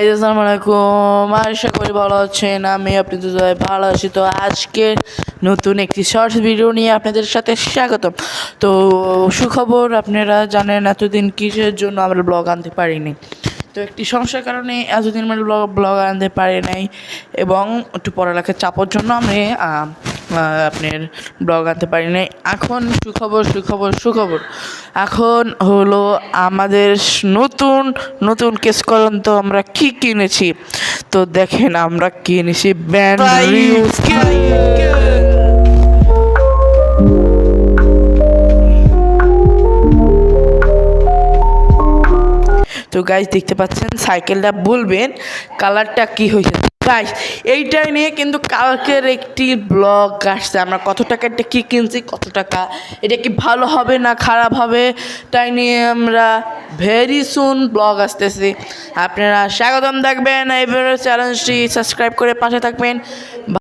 আসসালামু আলাইকুম। আশা করি ভালো আছেন। আমি আপনি দুজনে ভালো আছি। তো আজকে নতুন একটি শর্টস ভিডিও নিয়ে আপনাদের সাথে স্বাগতম। তো সুখবর, আপনারা জানেন, এতদিন কিসের জন্য আমরা ব্লগ আনতে পারিনি। তো একটি সমস্যার কারণে এতদিন আমরা ব্লগ ব্লগ আনতে পারি নাই এবং একটু পড়ালেখার চাপের জন্য আমি আপনার ব্লগ আনতে পারি নাই এখন সুখবর সুখবর সুখবর। এখন হলো আমাদের নতুন নতুন কেস করুন তো আমরা কি কিনেছি? তো দেখেন আমরা কিনেছি ব্যান্ড তো গাইজ দেখতে পাচ্ছেন সাইকেলটা বলবেন কালারটা কি হয়েছে? গাইজ এইটাই নিয়ে কিন্তু কালকের একটি ব্লগ আসছে। আমরা কত টাকা একটা কী কিনছি, কত টাকা, এটা কি ভালো হবে না খারাপ হবে, তাই নিয়ে আমরা ভেরি সুন ব্লগ আসতেছি। আপনারা স্বাগতম থাকবেন এই চ্যানেলটি সাবস্ক্রাইব করে পাশে থাকবেন।